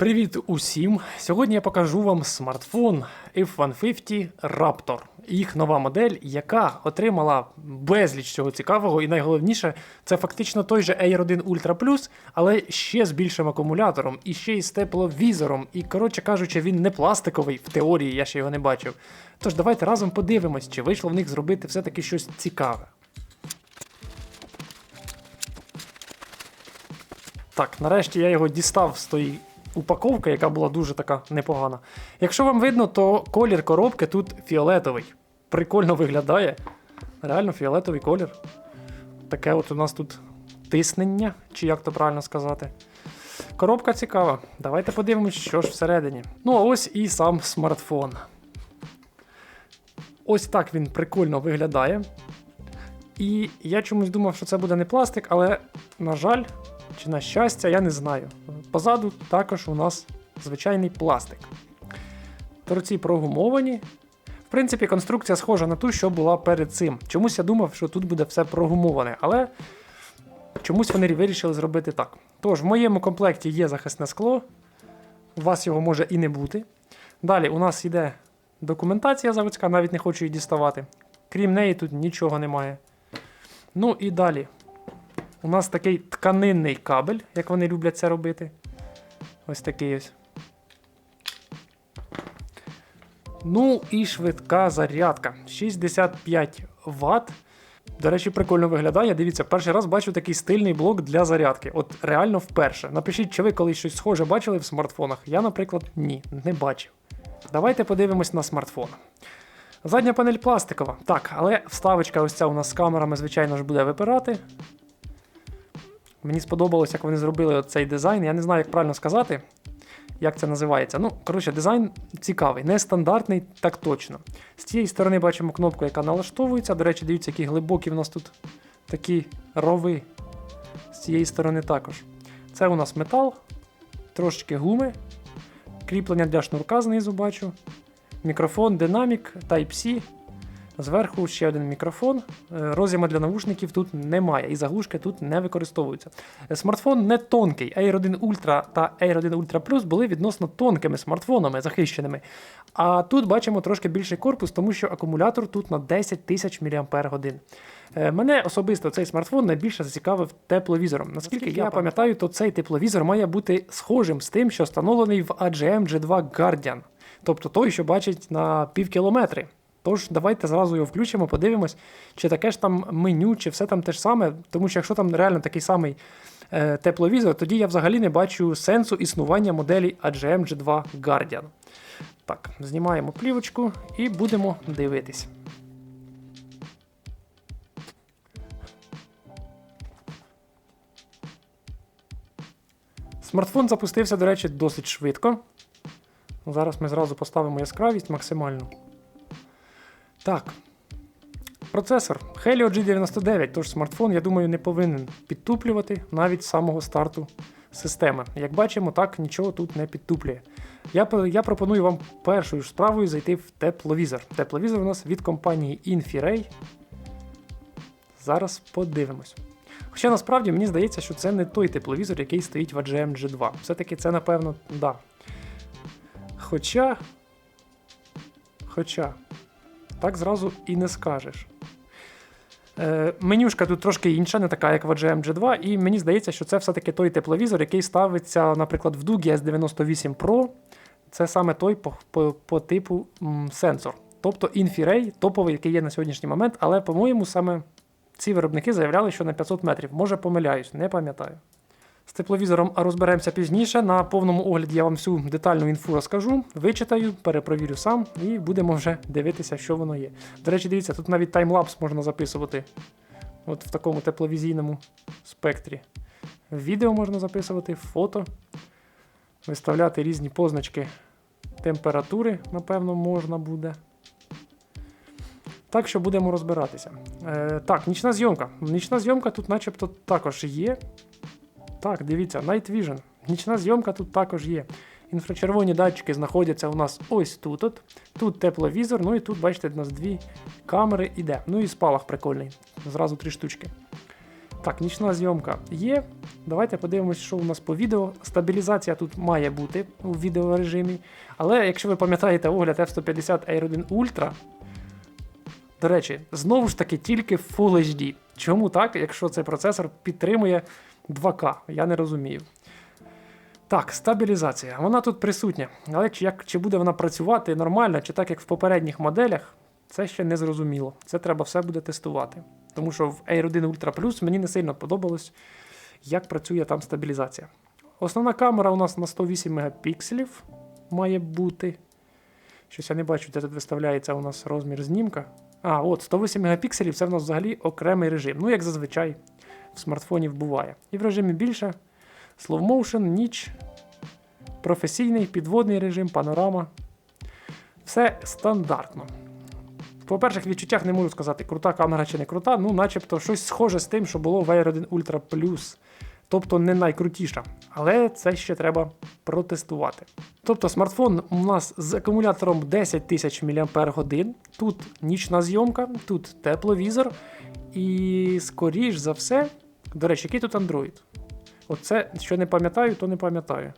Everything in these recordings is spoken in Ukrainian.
Привіт усім! Сьогодні я покажу вам смартфон F150 Raptor. Їх нова модель, яка отримала безліч цього цікавого, і найголовніше, це фактично той же Air 1 Ultra Plus, але ще з більшим акумулятором і ще й з тепловізором. І, коротше кажучи, він не пластиковий в теорії, я ще його не бачив. Тож давайте разом подивимось, чи вийшло в них зробити все-таки щось цікаве. Так, нарешті я його дістав з тої упаковки, яка була дуже така непогана. Якщо вам видно, то колір коробки тут фіолетовий. Прикольно виглядає. Реально фіолетовий колір. Таке от у нас тут тиснення, чи як то правильно сказати. Коробка цікава. Давайте подивимось, що ж всередині. Ну, а ось і сам смартфон. Ось так він прикольно виглядає. І я чомусь думав, що це буде не пластик, але, на жаль, чи на щастя, я не знаю. Позаду також у нас звичайний пластик. Торці прогумовані. В принципі, конструкція схожа на ту, що була перед цим. Чомусь я думав, що тут буде все прогумоване, але чомусь вони вирішили зробити так. Тож, в моєму комплекті є захисне скло, у вас його може і не бути. Далі у нас йде документація заводська, навіть не хочу її діставати. Крім неї, тут нічого немає. Ну і далі. У нас такий тканинний кабель, як вони люблять це робити. Ось такий ось. Ну і швидка зарядка. 65 Вт. До речі, прикольно виглядає. Дивіться, перший раз бачу такий стильний блок для зарядки. От реально вперше. Напишіть, чи ви колись щось схоже бачили в смартфонах. Я, наприклад, ні, не бачив. Давайте подивимось на смартфон. Задня панель пластикова. Так, але вставочка ось ця у нас з камерами, звичайно ж, буде випирати. Мені сподобалось, як вони зробили цей дизайн. Я не знаю, як правильно сказати, як це називається. Ну, коротше, дизайн цікавий, нестандартний, так точно. З цієї сторони бачимо кнопку, яка налаштовується. До речі, дивіться, які глибокі в нас тут такі рови. З цієї сторони також. Це у нас метал, трошечки гуми, кріплення для шнурка знизу бачу. Мікрофон, динамік, Type-C. Зверху ще один мікрофон. Е, Роз'єма для навушників тут немає, і заглушки тут не використовуються. Е, Смартфон не тонкий. Air 1 Ultra та Air 1 Ultra Plus були відносно тонкими смартфонами захищеними. А тут бачимо трошки більший корпус, тому що акумулятор тут на 10 тисяч мАч. Е, Мене особисто цей смартфон найбільше зацікавив тепловізором. Наскільки я пам'ятаю, то цей тепловізор має бути схожим з тим, що встановлений в AGM G2 Guardian, тобто той, що бачить на пів кілометри. Тож, давайте зразу його включимо, подивимось, чи таке ж там меню, чи все там те ж саме. Тому що якщо там реально такий самий е, тепловізор, тоді я взагалі не бачу сенсу існування моделі AGM G2 Guardian. Так, знімаємо плівочку і будемо дивитись. Смартфон запустився, до речі, досить швидко. Зараз ми зразу поставимо яскравість максимальну. Так. Процесор Helio G99, тож смартфон, я думаю, не повинен підтуплювати навіть з самого старту системи. Як бачимо, так нічого тут не підтуплює. Я, я пропоную вам першою справою зайти в тепловізор. Тепловізор у нас від компанії Infiray. Зараз подивимось. Хоча насправді мені здається, що це не той тепловізор, який стоїть в AGM G2. Все-таки це, напевно, да. Хоча. Хоча. Так зразу і не скажеш. Е, менюшка тут трошки інша, не така, як в AGM G2, і мені здається, що це все-таки той тепловізор, який ставиться, наприклад, в Doogee S98 Pro. Це саме той по, по, по типу м, сенсор. Тобто Infiray, топовий, який є на сьогоднішній момент, але, по-моєму, саме ці виробники заявляли, що на 500 метрів. Може помиляюсь, не пам'ятаю. З тепловізором розберемося пізніше. На повному огляді я вам всю детальну інфу розкажу, вичитаю, перепровірю сам і будемо вже дивитися, що воно є. До речі, дивіться, тут навіть таймлапс можна записувати. От в такому тепловізійному спектрі. Відео можна записувати, фото, виставляти різні позначки температури, напевно, можна буде. Так що будемо розбиратися. Е, так, нічна зйомка. Нічна зйомка тут начебто також є. Так, дивіться, Night Vision. Нічна зйомка тут також є. Інфрачервоні датчики знаходяться у нас ось тут. От. Тут тепловізор, ну і тут, бачите, у нас дві камери іде. Ну і спалах прикольний. Зразу три штучки. Так, нічна зйомка є. Давайте подивимось, що у нас по відео. Стабілізація тут має бути у відеорежимі. Але якщо ви пам'ятаєте огляд F150 Air 1 Ultra, до речі, знову ж таки тільки Full HD. Чому так, якщо цей процесор підтримує 2К? Я не розумію. Так, стабілізація. Вона тут присутня. Але чи, як, чи буде вона працювати нормально, чи так як в попередніх моделях, це ще не зрозуміло. Це треба все буде тестувати. Тому що в Air 1 Ultra Plus мені не сильно подобалось, як працює там стабілізація. Основна камера у нас на 108 мегапікселів має бути. Щось я не бачу, де тут виставляється у нас розмір знімка. А, от 108 мегапікселів це в нас взагалі окремий режим. Ну, як зазвичай в смартфонів буває. І в режимі більше motion, ніч, професійний, підводний режим, панорама. Все стандартно. По перших відчуттях не можу сказати, крута камера чи не крута, ну, начебто щось схоже з тим, що було в Air 1 Ultra Plus. Тобто не найкрутіша. Але це ще треба протестувати. Тобто смартфон у нас з акумулятором 10 тисяч мАч. Тут нічна зйомка, тут тепловізор. І скоріш за все, до речі, який тут Android? Оце, що не пам'ятаю, то не пам'ятаю.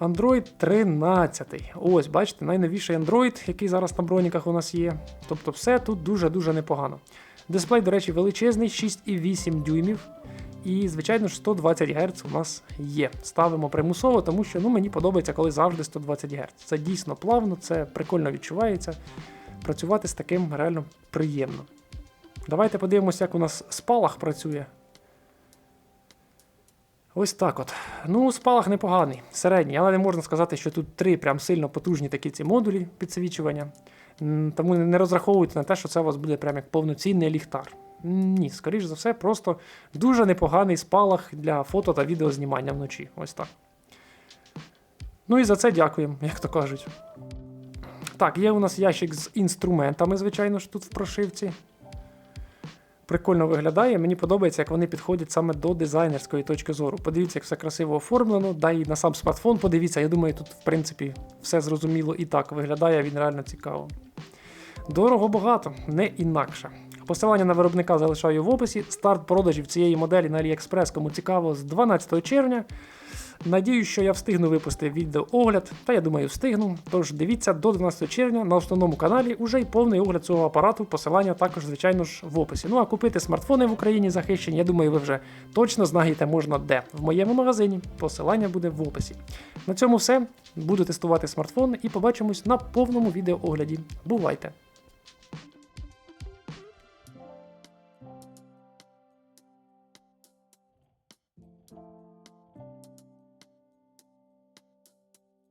Android 13. Ось, бачите, найновіший Android, який зараз на броніках у нас є. Тобто, все тут дуже-дуже непогано. Дисплей, до речі, величезний, 6,8 дюймів. І, звичайно ж, 120 Гц у нас є. Ставимо примусово, тому що ну, мені подобається, коли завжди 120 Гц. Це дійсно плавно, це прикольно відчувається. Працювати з таким реально приємно. Давайте подивимося, як у нас спалах працює. Ось так от. Ну, спалах непоганий, середній, але не можна сказати, що тут три прям сильно потужні такі ці модулі підсвічування. Тому не розраховуйте на те, що це у вас буде прям як повноцінний ліхтар. Ні, скоріш за все, просто дуже непоганий спалах для фото та відеознімання вночі. Ось так. Ну і за це дякуємо, як то кажуть. Так, є у нас ящик з інструментами, звичайно ж, тут в прошивці. Прикольно виглядає. Мені подобається, як вони підходять саме до дизайнерської точки зору. Подивіться, як все красиво оформлено. Да і на сам смартфон подивіться. Я думаю, тут, в принципі, все зрозуміло і так виглядає, він реально цікаво. Дорого багато, не інакше. Посилання на виробника залишаю в описі. Старт продажів цієї моделі на AliExpress, кому цікаво, з 12 червня. Надіюсь, що я встигну випустити відеоогляд, та я думаю, встигну. Тож дивіться до 12 червня на основному каналі уже й повний огляд цього апарату. Посилання також, звичайно ж, в описі. Ну а купити смартфони в Україні захищені, я думаю, ви вже точно знаєте можна де. В моєму магазині посилання буде в описі. На цьому все. Буду тестувати смартфон і побачимось на повному відеоогляді. Бувайте!